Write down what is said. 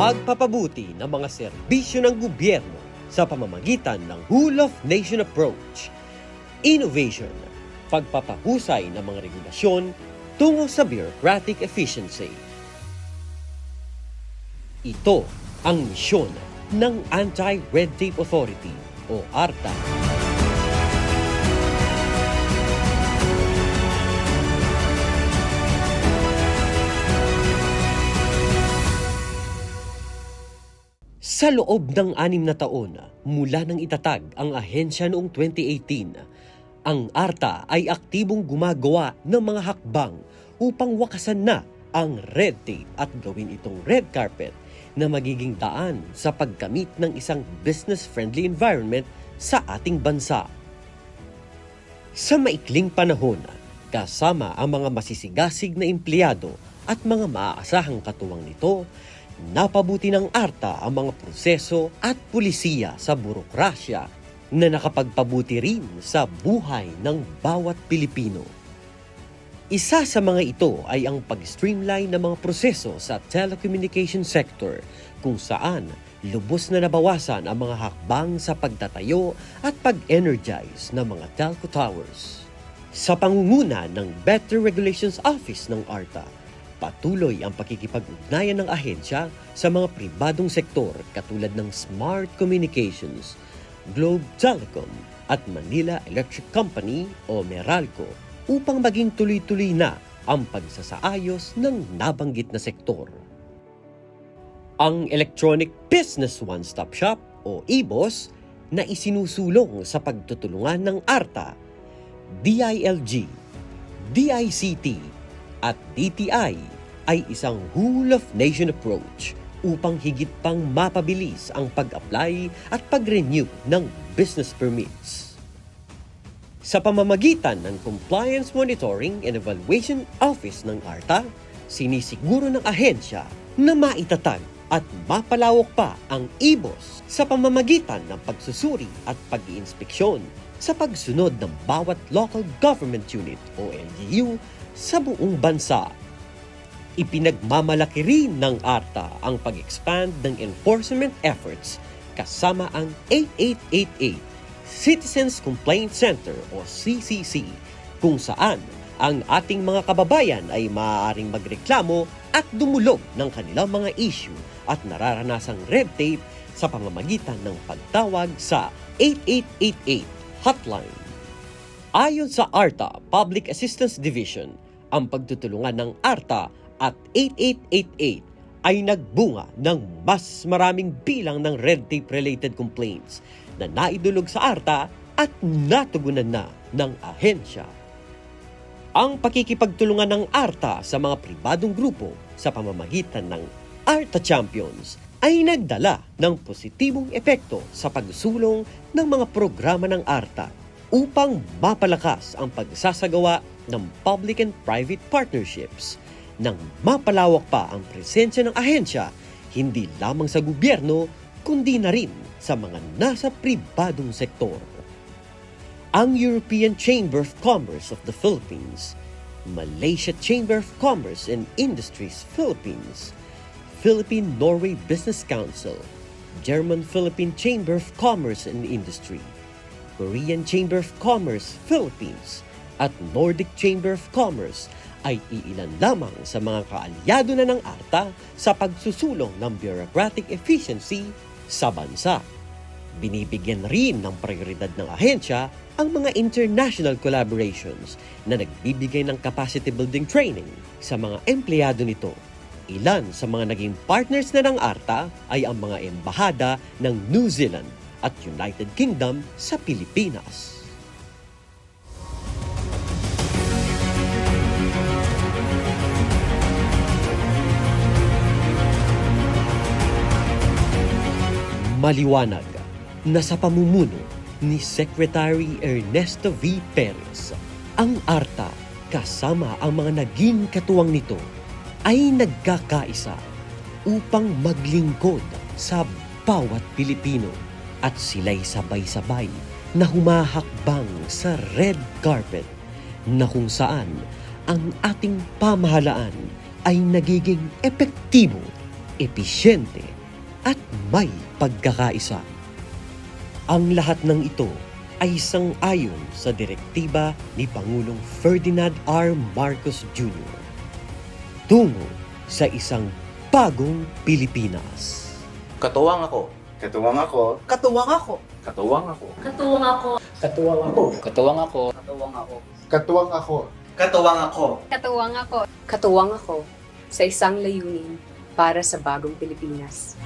pagpapabuti ng mga serbisyo ng gobyerno sa pamamagitan ng Whole of Nation Approach, innovation, pagpapahusay ng mga regulasyon tungo sa bureaucratic efficiency. Ito ang misyon ng Anti-Red Tape Authority o ARTA. Sa loob ng anim na taon mula nang itatag ang ahensya noong 2018, ang ARTA ay aktibong gumagawa ng mga hakbang upang wakasan na ang red tape at gawin itong red carpet na magiging daan sa pagkamit ng isang business-friendly environment sa ating bansa. Sa maikling panahon, kasama ang mga masisigasig na empleyado at mga maaasahang katuwang nito, napabuti ng ARTA ang mga proseso at pulisiya sa burokrasya na nakapagpabuti rin sa buhay ng bawat Pilipino. Isa sa mga ito ay ang pag-streamline ng mga proseso sa telecommunication sector kung saan lubos na nabawasan ang mga hakbang sa pagtatayo at pag-energize ng mga telco towers. Sa pangunguna ng Better Regulations Office ng ARTA, patuloy ang pakikipag-ugnayan ng ahensya sa mga pribadong sektor katulad ng Smart Communications, Globe Telecom at Manila Electric Company o Meralco upang maging tuloy-tuloy na ang pagsasaayos ng nabanggit na sektor. Ang Electronic Business One Stop Shop o EBOS na isinusulong sa pagtutulungan ng ARTA, DILG, DICT at DTI ay isang whole of nation approach upang higit pang mapabilis ang pag-apply at pag-renew ng business permits. Sa pamamagitan ng Compliance Monitoring and Evaluation Office ng ARTA, sinisiguro ng ahensya na maitatag at mapalawak pa ang IBOS sa pamamagitan ng pagsusuri at pag-iinspeksyon sa pagsunod ng bawat local government unit o LGU sa buong bansa. Ipinagmamalaki rin ng ARTA ang pag-expand ng enforcement efforts kasama ang 8888 Citizens Complaint Center o CCC kung saan ang ating mga kababayan ay maaaring magreklamo at dumulog ng kanilang mga issue at nararanasang red tape sa pamamagitan ng pagtawag sa 8888 hotline. Ayon sa ARTA Public Assistance Division, ang pagtutulungan ng ARTA at 8888 ay nagbunga ng mas maraming bilang ng red tape related complaints na naidulog sa ARTA at natugunan na ng ahensya. Ang pakikipagtulungan ng ARTA sa mga pribadong grupo sa pamamagitan ng ARTA Champions ay nagdala ng positibong epekto sa pagsulong ng mga programa ng ARTA upang mapalakas ang pagsasagawa ng public and private partnerships nang mapalawak pa ang presensya ng ahensya hindi lamang sa gobyerno kundi na rin sa mga nasa pribadong sektor. Ang European Chamber of Commerce of the Philippines, Malaysia Chamber of Commerce and Industries Philippines, Philippine-Norway Business Council, German-Philippine Chamber of Commerce and Industry, Korean Chamber of Commerce Philippines, at Nordic Chamber of Commerce ay iilan lamang sa mga kaalyado na ng ARTA sa pagsusulong ng bureaucratic efficiency sa bansa. Binibigyan rin ng prioridad ng ahensya ang mga international collaborations na nagbibigay ng capacity building training sa mga empleyado nito. Ilan sa mga naging partners na ng ARTA ay ang mga embahada ng New Zealand at United Kingdom sa Pilipinas. Maliwanag na sa pamumuno ni Secretary Ernesto V. Perez, ang ARTA kasama ang mga naging katuwang nito ay nagkakaisa upang maglingkod sa bawat Pilipino at sila'y sabay-sabay na humahakbang sa red carpet na kung saan ang ating pamahalaan ay nagiging epektibo episyente at may pagkakaisa. Ang lahat ng ito ay sang-ayon sa direktiba ni Pangulong Ferdinand R. Marcos Jr. tungo sa isang bagong Pilipinas. Katuwang ako. Katuwang ako. Katuwang ako. Katuwang ako. Katuwang ako. Katuwang ako. Katuwang ako. Katuwang ako. Katuwang ako. Katuwang ako. Katuwang ako. Katuwang ako sa isang layunin para sa bagong Pilipinas.